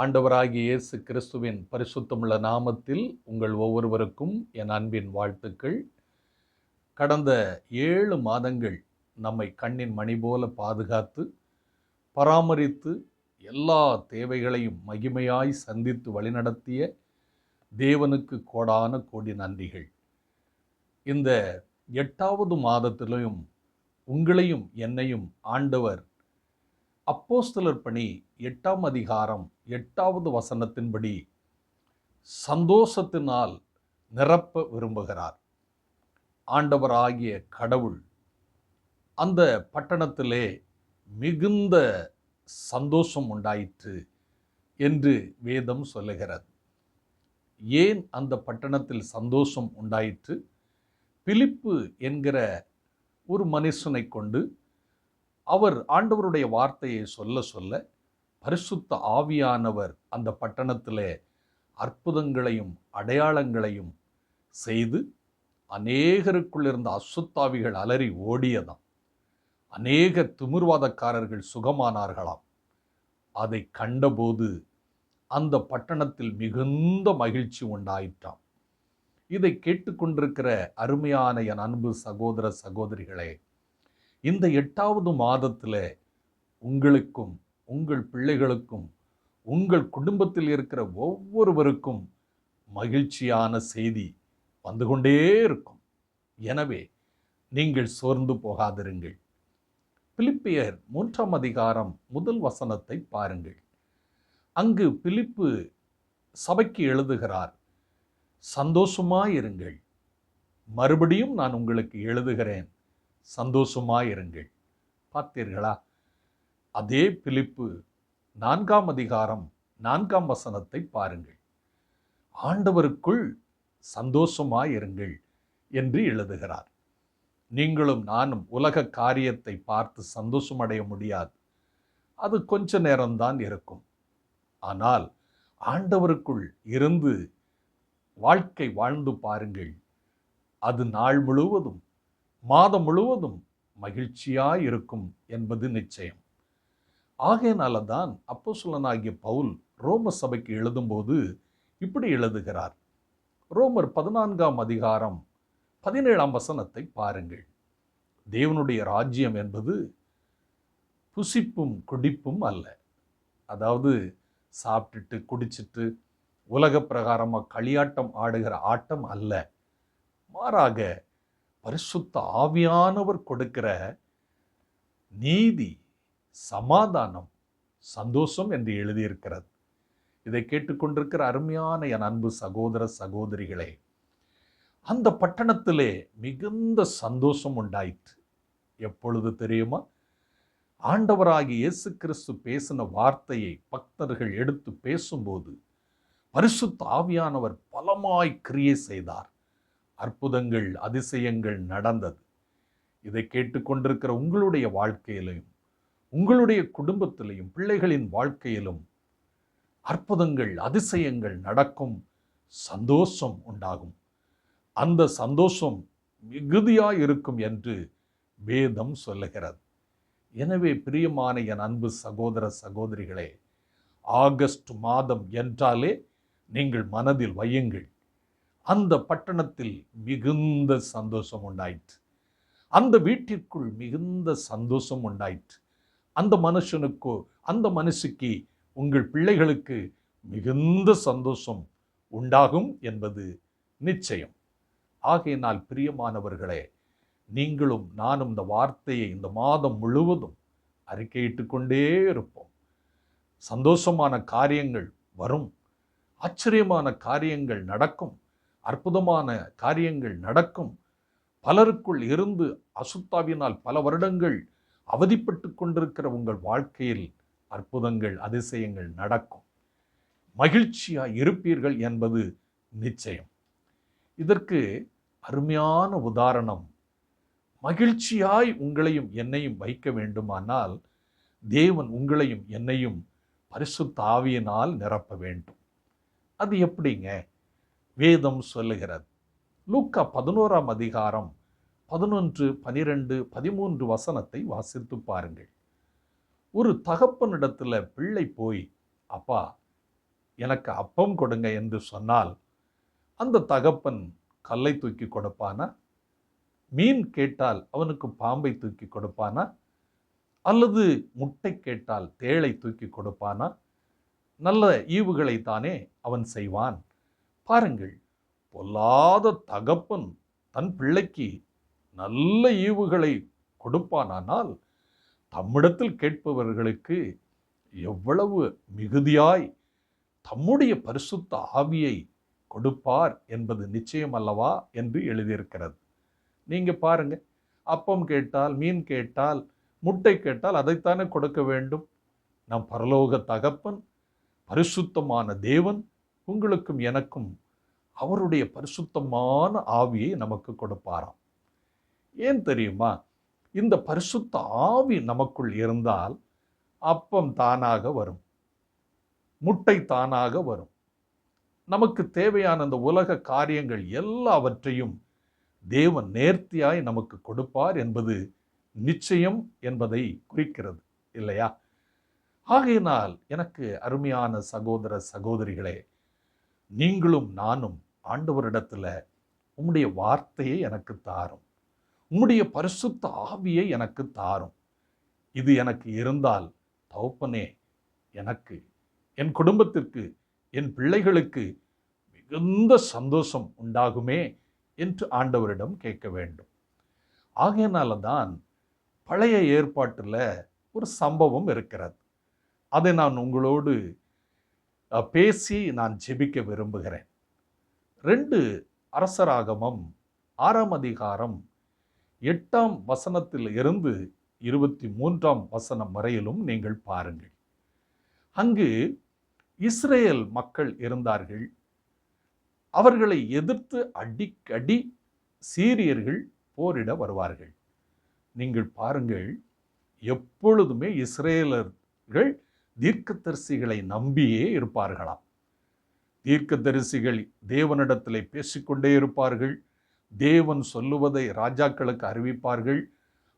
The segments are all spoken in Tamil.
ஆண்டவராகிய இயேசு கிறிஸ்துவின் பரிசுத்தமுள்ள நாமத்தில் உங்கள் ஒவ்வொருவருக்கும் என் அன்பின் வாழ்த்துக்கள். கடந்த ஏழு மாதங்கள் நம்மை கண்ணின் மணி போல பாதுகாத்து பராமரித்து எல்லா தேவைகளையும் மகிமையாய் சந்தித்து வழிநடத்திய தேவனுக்கு கோடான கோடி நன்றிகள். இந்த எட்டாவது மாதத்திலையும் உங்களையும் என்னையும் ஆண்டவர் அப்போஸ்தலர் பணி எட்டாம் அதிகாரம் எட்டாவது வசனத்தின்படி சந்தோஷத்தினால் நிரப்ப விரும்புகிறார். ஆண்டவராகிய கடவுள் அந்த பட்டணத்திலே மிகுந்த சந்தோஷம் உண்டாயிற்று என்று வேதம் சொல்லுகிறது. ஏன் அந்த பட்டணத்தில் சந்தோஷம் உண்டாயிற்று? பிலிப்பு என்கிற ஒரு மனுஷனை கொண்டு அவர் ஆண்டவருடைய வார்த்தையை சொல்ல சொல்ல பரிசுத்த ஆவியானவர் அந்த பட்டணத்திலே அற்புதங்களையும் அடையாளங்களையும் செய்து அநேகருக்குள் இருந்த அசுத்தாவிகள் அலறி ஓடியதாம். அநேக திமிர்வாதக்காரர்கள் சுகமானார்களாம். அதை கண்டபோது அந்த பட்டணத்தில் மிகுந்த மகிழ்ச்சி உண்டாயிற்றாம். இதை கேட்டுக்கொண்டிருக்கிற அருமையான என் அன்பு சகோதர சகோதரிகளே இந்த எட்டாவது மாதத்தில் உங்களுக்கும் உங்கள் பிள்ளைகளுக்கும் உங்கள் குடும்பத்தில் இருக்கிற ஒவ்வொருவருக்கும் மகிழ்ச்சியான செய்தி வந்து கொண்டே இருக்கும். எனவே நீங்கள் சோர்ந்து போகாதிருங்கள். பிலிப்பியர் மூன்றாம் அதிகாரம் முதல் வசனத்தை பாருங்கள். அங்கு பிலிப்பு சபைக்கு எழுதுகிறார் சந்தோஷமாயிருங்கள். மறுபடியும் நான் உங்களுக்கு எழுதுகிறேன். சந்தோஷமாயிருங்கள் பார்த்தீர்களா? அதே பிலிப்பு நான்காம் அதிகாரம் நான்காம் வசனத்தை பாருங்கள். ஆண்டவருக்குள் சந்தோஷமாயிருங்கள் என்று எழுதுகிறார். நீங்களும் நானும் உலக காரியத்தை பார்த்து சந்தோஷமடைய முடியாது. அது கொஞ்ச நேரம்தான் இருக்கும். ஆனால் ஆண்டவருக்குள் இருந்து வாழ்க்கை வாழ்ந்து பாருங்கள். அது நாள் முழுவதும் மாதம் முழுவதும் மகிழ்ச்சியாய் இருக்கும் என்பது நிச்சயம். ஆகையினால தான் அப்போ சொல்லனாகிய பவுல் ரோம சபைக்கு எழுதும்போது இப்படி எழுதுகிறார். ரோமர் பதினான்காம் அதிகாரம் பதினேழாம் வசனத்தை பாருங்கள். தேவனுடைய ராஜ்யம் என்பது புசிப்பும் குடிப்பும் அல்ல. அதாவது சாப்பிட்டுட்டு குடிச்சிட்டு உலக பிரகாரமாக களியாட்டம் ஆடுகிற ஆட்டம் அல்ல. மாறாக பரிசுத்த ஆவியானவர் கொடுக்கிற நீதி சமாதானம் சந்தோஷம் என்று எழுதியிருக்கிறது. இதை கேட்டுக்கொண்டிருக்கிற அருமையான என் அன்பு சகோதர சகோதரிகளே அந்த பட்டணத்திலே மிகுந்த சந்தோஷம் உண்டாயிற்று. எப்பொழுது தெரியுமா? ஆண்டவராகி இயேசு கிறிஸ்து பேசின வார்த்தையை பக்தர்கள் எடுத்து பேசும்போது பரிசுத்த ஆவியானவர் பலமாய் கிரியை செய்தார். அற்புதங்கள் அதிசயங்கள் நடந்தது. இதை கேட்டுக்கொண்டிருக்கிற உங்களுடைய வாழ்க்கையிலையும் உங்களுடைய குடும்பத்திலையும் பிள்ளைகளின் வாழ்க்கையிலும் அற்புதங்கள் அதிசயங்கள் நடக்கும் சந்தோஷம் உண்டாகும். அந்த சந்தோஷம் மிகுதியாக இருக்கும் என்று வேதம் சொல்லுகிறது. எனவே பிரியமான என் அன்பு சகோதர சகோதரிகளே ஆகஸ்ட் மாதம் என்றாலே நீங்கள் மனதில் வையுங்கள். அந்த பட்டணத்தில் மிகுந்த சந்தோஷம் உண்டாயிற்று. அந்த வீட்டிற்குள் மிகுந்த சந்தோஷம் உண்டாயிற்று. அந்த மனுஷனுக்கோ அந்த மனுஷிக்கு உங்கள் பிள்ளைகளுக்கு மிகுந்த சந்தோஷம் உண்டாகும் என்பது நிச்சயம். ஆகையினால் பிரியமானவர்களே நீங்களும் நானும் இந்த வார்த்தையை இந்த மாதம் முழுவதும் அறிக்கையிட்டு கொண்டே இருப்போம். சந்தோஷமான காரியங்கள் வரும். ஆச்சரியமான காரியங்கள் நடக்கும். அற்புதமான காரியங்கள் நடக்கும். பலருக்குள் இருந்து அசுத்தாவினால் பல வருடங்கள் அவதிப்பட்டு கொண்டிருக்கிற உங்கள் வாழ்க்கையில் அற்புதங்கள் அதிசயங்கள் நடக்கும். மகிழ்ச்சியாய் இருப்பீர்கள் என்பது நிச்சயம். இதற்கு அருமையான உதாரணம். மகிழ்ச்சியாய் உங்களையும் என்னையும் வைக்க வேண்டுமானால் தேவன் உங்களையும் என்னையும் பரிசுத்த ஆவியினால் நிரப்ப வேண்டும். அது எப்படிங்க? வேதம் சொல்லுகிறது. லூக்கா பதினோராம் அதிகாரம் பதினொன்று பனிரெண்டு பதிமூன்று வசனத்தை வாசித்து பாருங்கள். ஒரு தகப்பனிடத்தில் பிள்ளை போய் அப்பா எனக்கு அப்பம் கொடுங்க என்று சொன்னால் அந்த தகப்பன் கல்லை தூக்கி கொடுப்பானா? மீன் கேட்டால் அவனுக்கு பாம்பை தூக்கி கொடுப்பானா? அல்லது முட்டை கேட்டால் தேளை தூக்கி கொடுப்பானா? நல்ல ஈவுகளை தானே அவன் செய்வான். பாருங்கள் பொல்லாத தகப்பன் தன் பிள்ளைக்கு நல்ல ஈவுகளை கொடுப்பானானால் தம்மிடத்தில் கேட்பவர்களுக்கு எவ்வளவு மிகுதியாய் தம்முடைய பரிசுத்த ஆவியை கொடுப்பார் என்பது நிச்சயம் அல்லவா என்று எழுதியிருக்கிறது. நீங்கள் பாருங்கள் அப்பம் கேட்டால் மீன் கேட்டால் முட்டை கேட்டால் அதைத்தானே கொடுக்க வேண்டும்? நம் பரலோக தகப்பன் பரிசுத்தமான தேவன் உங்களுக்கும் எனக்கும் அவருடைய பரிசுத்தமான ஆவியை நமக்கு கொடுப்பாராம். ஏன் தெரியுமா? இந்த பரிசுத்த ஆவி நமக்குள் இருந்தால் அப்பம் தானாக வரும். முட்டை தானாக வரும். நமக்கு தேவையான அந்த உலக காரியங்கள் எல்லாவற்றையும் தேவன் நேர்த்தியாய் நமக்கு கொடுப்பார் என்பது நிச்சயம் என்பதை குறிக்கிறது இல்லையா? ஆகையினால் எனக்கு அருமையான சகோதர சகோதரிகளே நீங்களும் நானும் ஆண்டவரிடத்தில் உம்முடைய வார்த்தையை எனக்கு தாரும். உம்முடைய பரிசுத்த ஆவியை எனக்கு தாரும். இது எனக்கு இருந்தால் தௌப்பனே எனக்கு என் குடும்பத்திற்கு என் பிள்ளைகளுக்கு மிகுந்த சந்தோஷம் உண்டாகுமே என்று ஆண்டவரிடம் கேட்க வேண்டும். ஆகையினால தான் பழைய ஏற்பாட்டில் ஒரு சம்பவம் இருக்கிறது. அதை நான் உங்களோடு பேசி நான் ஜெபிக்க விரும்புகிறேன். ரெண்டு அரசராகமம் ஆறாம் அதிகாரம் எட்டாம் வசனத்தில் இருந்து இருபத்தி மூன்றாம் வசனம் வரையிலும் நீங்கள் பாருங்கள். அங்கு இஸ்ரேல் மக்கள் இருந்தார்கள். அவர்களை எதிர்த்து அடிக்கடி சீரியர்கள் போரிட வருவார்கள். நீங்கள் பாருங்கள் எப்பொழுதுமே இஸ்ரேலர்கள் தீர்க்கதரிசிகளை நம்பியே இருப்பார்களாம். தீர்க்கதரிசிகள் தேவனிடத்திலே பேசிக்கொண்டே இருப்பார்கள். தேவன் சொல்லுவதை ராஜாக்களுக்கு அறிவிப்பார்கள்.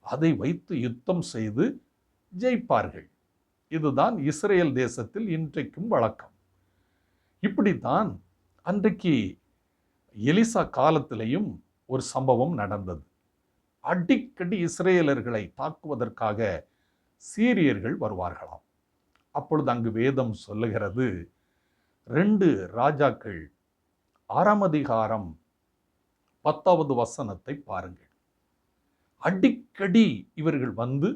அதை வைத்து யுத்தம் செய்து ஜெயிப்பார்கள். இதுதான் இஸ்ரேல் தேசத்தில் இன்றைக்கும் வழக்கம். இப்படித்தான் அன்றைக்கு எலிசா காலத்திலையும் ஒரு சம்பவம் நடந்தது. அடிக்கடி இஸ்ரேலர்களை தாக்குவதற்காக சீரியர்கள் வருவார்களாம். அப்பொழுது அங்கு வேதம் சொல்லுகிறது. ரெண்டு ராஜாக்கள் ஆறாம் அதிகாரம் பத்தாவது வசனத்தை பாருங்கள். அடிக்கடி இவர்கள் வந்து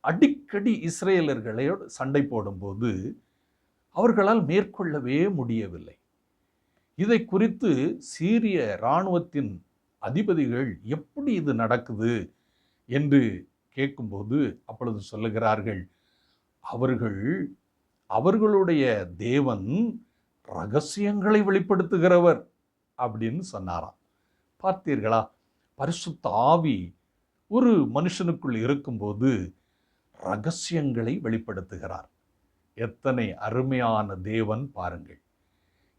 அடிக்கடி இஸ்ரேலர்களோடு சண்டை போடும்போது அவர்களால் மேற்கொள்ளவே முடியவில்லை. இதை குறித்து சீரிய இராணுவத்தின் அதிபதிகள் எப்படி இது நடக்குது என்று கேட்கும்போது அப்பொழுது சொல்லுகிறார்கள். அவர்கள் அவர்களுடைய தேவன் ரகசியங்களை வெளிப்படுத்துகிறவர் அப்படின்னு சொன்னாராம். பார்த்தீர்களா? பரிசுத்த ஆவி ஒரு மனுஷனுக்குள் இருக்கும்போது ரகசியங்களை வெளிப்படுத்துகிறார். எத்தனை அருமையான தேவன் பாருங்கள்.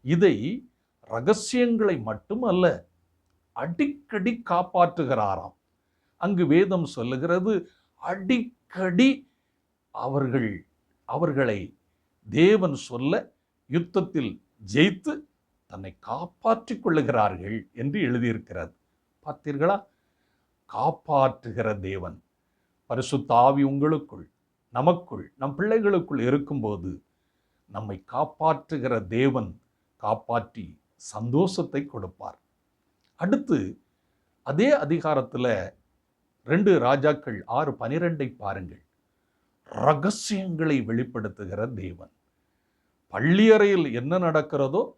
இதை ரகசியங்களை மட்டுமல்ல அடிக்கடி காப்பாற்றுகிறாராம். அங்கு வேதம் சொல்லுகிறது அடிக்கடி அவர்கள் அவர்களை தேவன் சொல்ல யுத்தத்தில் ஜெயித்து தன்னை காப்பாற்றிக் கொள்ளுகிறார்கள் என்று எழுதியிருக்கிறது. பார்த்தீர்களா? காப்பாற்றுகிற தேவன். பரிசு தாவி உங்களுக்குள் நமக்குள் நம் பிள்ளைகளுக்குள் இருக்கும்போது நம்மை காப்பாற்றுகிற தேவன் காப்பாற்றி சந்தோஷத்தை கொடுப்பார். அடுத்து அதே அதிகாரத்தில் ரெண்டு ராஜாக்கள் ஆறு பனிரெண்டை பாருங்கள். ரகசியங்களை வெளிப்படுத்துகிற தேவன். பள்ளியறையில் என்ன நடக்கிறதோ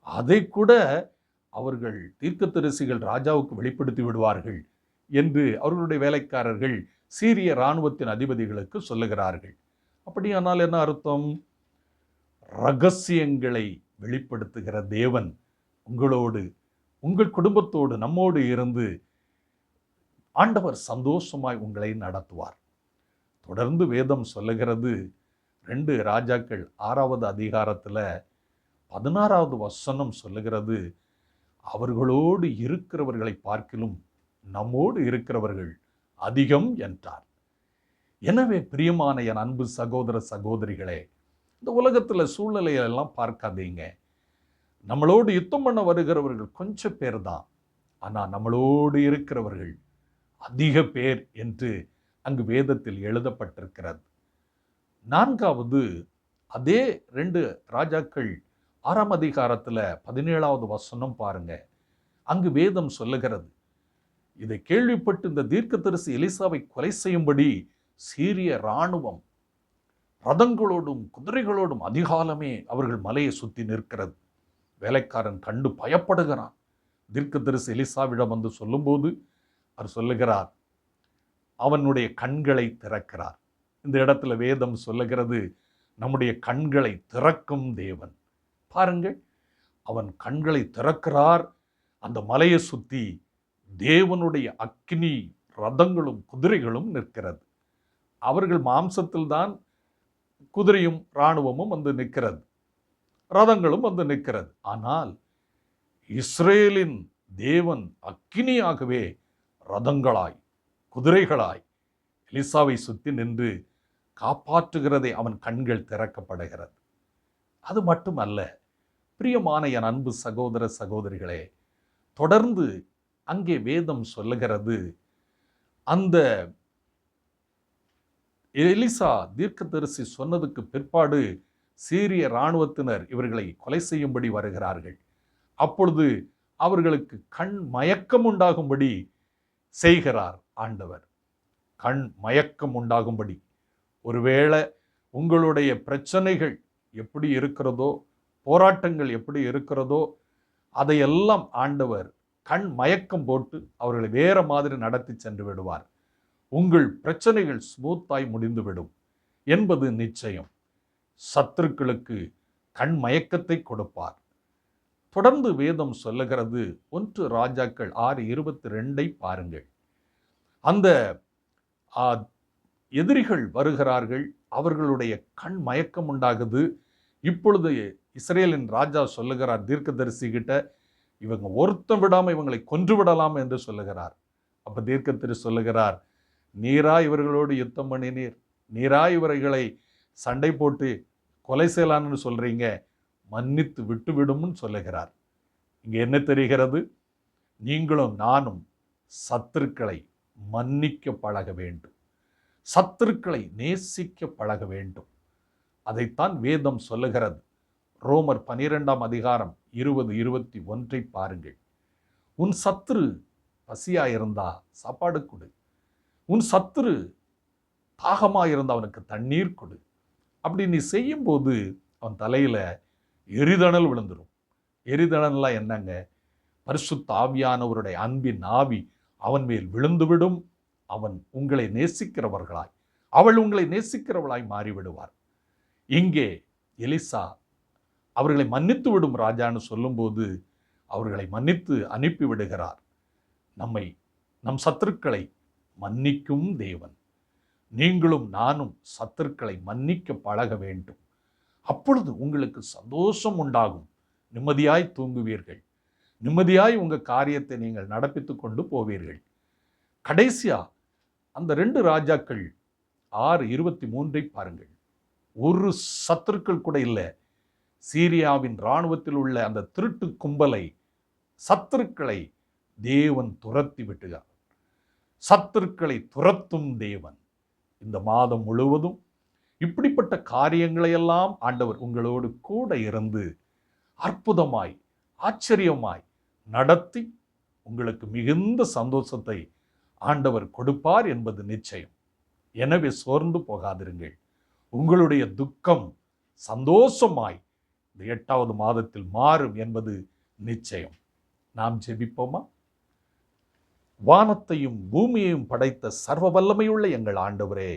அதை கூட அவர்கள் தீர்க்கத்தரிசிகள் ராஜாவுக்கு வெளிப்படுத்தி விடுவார்கள் என்று அவர்களுடைய வேலைக்காரர்கள் சீரிய இராணுவத்தின் அதிபதிகளுக்கு சொல்லுகிறார்கள். அப்படியானால் என்ன அர்த்தம்? ரகசியங்களை வெளிப்படுத்துகிற தேவன் உங்களோடு உங்கள் குடும்பத்தோடு நம்மோடு இருந்து ஆண்டவர் சந்தோஷமாய் உங்களை நடத்துவார். தொடர்ந்து வேதம் சொல்லுகிறது. ரெண்டு ராஜாக்கள் ஆறாவது அதிகாரத்தில் பதினாறாவது வசனம் சொல்லுகிறது. அவர்களோடு இருக்கிறவர்களை பார்க்கிலும் நம்மோடு இருக்கிறவர்கள் அதிகம் என்றார். எனவே பிரியமான என் அன்பு சகோதர சகோதரிகளே இந்த உலகத்தில் சூழ்நிலையெல்லாம் பார்க்காதீங்க. நம்மளோடு யுத்தம் பண்ண வருகிறவர்கள் கொஞ்சம் பேர் தான் ஆனால் நம்மளோடு இருக்கிறவர்கள் அதிக பேர் என்று அங்கு வேதத்தில் எழுதப்பட்டிருக்கிறது. நான்காவது அதே ரெண்டு ராஜாக்கள் ஆறாம் அதிகாரத்தில் பதினேழாவது வசனம் பாருங்க. அங்கு வேதம் சொல்லுகிறது இதை கேள்விப்பட்டு இந்த தீர்க்கதரிசி எலிசாவை கொலை செய்யும்படி சீரிய இராணுவம் ரதங்களோடும் குதிரைகளோடும் அதிகாலமே அவர்கள் மலையை சுற்றி நிற்கிறது. வேலைக்காரன் கண்டு பயப்படுகிறான். தீர்க்கதரிசி எலிசாவிடம் வந்து சொல்லும்போது அவர் சொல்லுகிறார் அவனுடைய கண்களை திறக்கிறார். இந்த இடத்துல வேதம் சொல்லுகிறது நம்முடைய கண்களை திறக்கும் தேவன். பாருங்கள் அவன் கண்களை திறக்கிறார். அந்த மலையை சுற்றி தேவனுடைய அக்னி ரதங்களும் குதிரைகளும் நிற்கிறது. அவர்கள் மாம்சத்தில்தான் குதிரையும் இராணுவமும் வந்து நிற்கிறது. ரதங்களும் வந்து நிற்கிறது. ஆனால் இஸ்ரேலின் தேவன் அக்கினியாகவே ரதங்களாய் குதிரைகளாய் எலிசாவை சுற்றி நின்று காப்பாற்றுகிறதை அவன் கண்கள் திறக்கப்படுகிறது. அது மட்டுமல்ல பிரியமான என் அன்பு சகோதர சகோதரிகளே தொடர்ந்து அங்கே வேதம் சொல்லுகிறது. அந்த எலிசா தீர்க்கதரிசி சொன்னதுக்கு பிற்பாடு சீரிய இராணுவத்தினர் இவர்களை கொலை செய்யும்படி வருகிறார்கள். அப்பொழுது அவர்களுக்கு கண் மயக்கம் உண்டாகும்படி செய்கிறார். ஆண்டவர். கண் மயக்கம் உண்டாகும்படி. ஒருவேளை உங்களுடைய பிரச்சனைகள் எப்படி இருக்கிறதோ போராட்டங்கள் எப்படி இருக்கிறதோ அதையெல்லாம் ஆண்டவர் கண் மயக்கம் போட்டு அவர்களை வேற மாதிரி நடத்தி சென்று விடுவார். உங்கள் பிரச்சனைகள் ஸ்மூத்தாய் முடிந்துவிடும் என்பது நிச்சயம். சத்துருக்களுக்கு கண் மயக்கத்தை கொடுப்பார். தொடர்ந்து வேதம் சொல்லுகிறது ஒன்று ராஜாக்கள் ஆறு இருபத்தி ரெண்டை பாருங்கள். அந்த ஆ, எதிரிகள் வருகிறார்கள் அவர்களுடைய கண் மயக்கம் உண்டாகுது. இப்பொழுது இஸ்ரேலின் ராஜா சொல்லுகிறார் தீர்க்கதரிசி கிட்ட இவங்க ஒருத்தம் விடாமல் இவங்களை கொன்று விடலாம் என்று சொல்லுகிறார். அப்போ தீர்க்கதரிசி சொல்லுகிறார் நீரா இவர்களோடு யுத்தம் பண்ணினீர். நீரா இவர்களை சண்டை போட்டு கொலை செய்யலான்னு சொல்கிறீங்க மன்னித்து விட்டுவிடும்னு சொல்லுகிறார். இங்கே என்ன தெரிகிறது? நீங்களும் நானும் சத்துருக்களை மன்னிக்க பழக வேண்டும். சத்துருக்களை நேசிக்க பழக வேண்டும். அதைத்தான் வேதம் சொல்லுகிறது. ரோமர் பனிரெண்டாம் அதிகாரம் இருபது இருபத்தி ஒன்றை பாருங்கள். உன் சத்துரு பசியா இருந்தா சாப்பாடு கொடு. உன் சத்துரு தாகமாக இருந்தால் அவனுக்கு தண்ணீர் கொடு. அப்படி நீ செய்யும்போது அவன் தலையில் எரிதணல் விழுந்துடும் எரிதணல்லாம் என்னங்க? பரிசுத்த ஆவியானவருடைய அன்பின் ஆவி அவன் மேல் விழுந்துவிடும். அவன் உங்களை நேசிக்கிறவர்களாய். அவள் உங்களை நேசிக்கிறவளாய் மாறிவிடுவார். இங்கே எலிசா அவர்களை மன்னித்து விடும் ராஜான்னு சொல்லும்போது அவர்களை மன்னித்து அனுப்பி விடுகிறார் நம்மை நம் சத்துருக்களை மன்னிக்கும் தேவன். நீங்களும் நானும் சத்துருக்களை மன்னிக்க பழக வேண்டும். அப்பொழுது உங்களுக்கு சந்தோஷம் உண்டாகும். நிம்மதியாய் தூங்குவீர்கள். நிம்மதியாய் உங்கள் காரியத்தை நீங்கள் நடப்பித்து கொண்டு போவீர்கள். கடைசியாக அந்த ரெண்டு ராஜாக்கள் ஆறு இருபத்தி மூன்றை பாருங்கள். ஒரு சத்துருக்கள் கூட இல்லை. சீரியாவின் இராணுவத்தில் உள்ள அந்த திருட்டு கும்பலை சத்துருக்களை தேவன் துரத்தி விட்டுகிறார். சத்துருக்களை துரத்தும் தேவன் இந்த மாதம் முழுவதும். இப்படிப்பட்ட காரியங்களையெல்லாம் ஆண்டவர் உங்களோடு கூட இருந்து அற்புதமாய் ஆச்சரியமாய் நடத்தி உங்களுக்கு மிகுந்த சந்தோஷத்தை ஆண்டவர் கொடுப்பார் என்பது நிச்சயம். எனவே சோர்ந்து போகாதிருங்கள். உங்களுடைய துக்கம் சந்தோஷமாய் இந்த எட்டாவது மாதத்தில் மாறும் என்பது நிச்சயம். நாம் ஜெபிப்போமா? வானத்தையும் பூமியையும் படைத்த சர்வ வல்லமையுள்ள எங்கள் ஆண்டவரே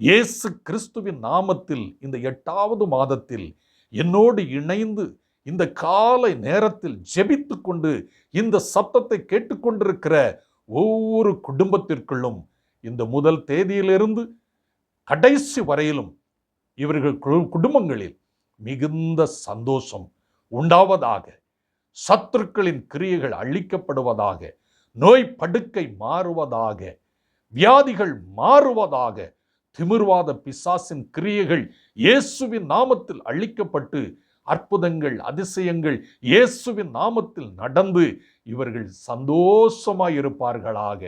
இயேசு கிறிஸ்துவின் நாமத்தில் இந்த எட்டாவது மாதத்தில் என்னோடு இணைந்து இந்த காலை நேரத்தில் ஜெபித்து கொண்டு இந்த சத்தத்தை கேட்டுக்கொண்டிருக்கிற ஒவ்வொரு குடும்பத்திற்குள்ளும் இந்த முதல் தேதியிலிருந்து கடைசி வரையிலும் இவர்கள் கு- குடும்பங்களில் மிகுந்த சந்தோஷம் உண்டாவதாக சத்துருக்களின் கிரியைகள் அழிக்கப்படுவதாக நோய் படுக்கை மாறுவதாக வியாதிகள் மாறுவதாக திமிர்வாத பிசாசின் கிரியைகள் இயேசுவின் நாமத்தில் அழிக்கப்பட்டு அற்புதங்கள் அதிசயங்கள் இயேசுவின் நாமத்தில் நடந்து இவர்கள் சந்தோஷமாய் இருப்பார்களாக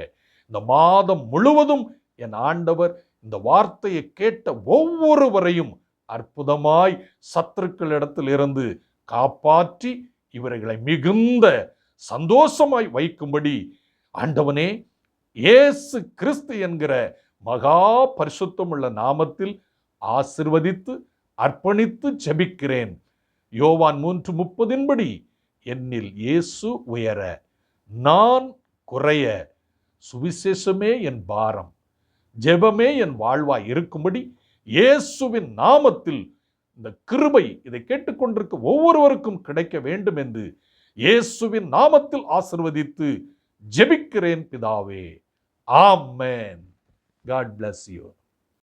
இந்த மாதம் முழுவதும் என் ஆண்டவர் இந்த வார்த்தையை கேட்ட ஒவ்வொருவரையும் அற்புதமாய் சத்துருக்களிடத்தில் இருந்து காப்பாற்றி இவர்களை மிகுந்த சந்தோஷமாய் வைக்கும்படி ஆண்டவனே இயேசு கிறிஸ்து என்கிற மகா பரிசுத்தமுள்ள நாமத்தில் ஆசிர்வதித்து அர்ப்பணித்து ஜெபிக்கிறேன். யோவான் மூன்று முப்பதின்படி என்னில் இயேசு உயர நான் குறைய சுவிசேஷமே என் பாரம் ஜெபமே என் வாழ்வாய் இருக்கும்படி இயேசுவின் நாமத்தில் இந்த கிருபை இதை கேட்டுக்கொண்டிருக்க ஒவ்வொருவருக்கும் கிடைக்க வேண்டும் என்று இயேசுவின் நாமத்தில் ஆசிர்வதித்து ஜெபிக்கிறேன் பிதாவே. ஆமேன். God bless you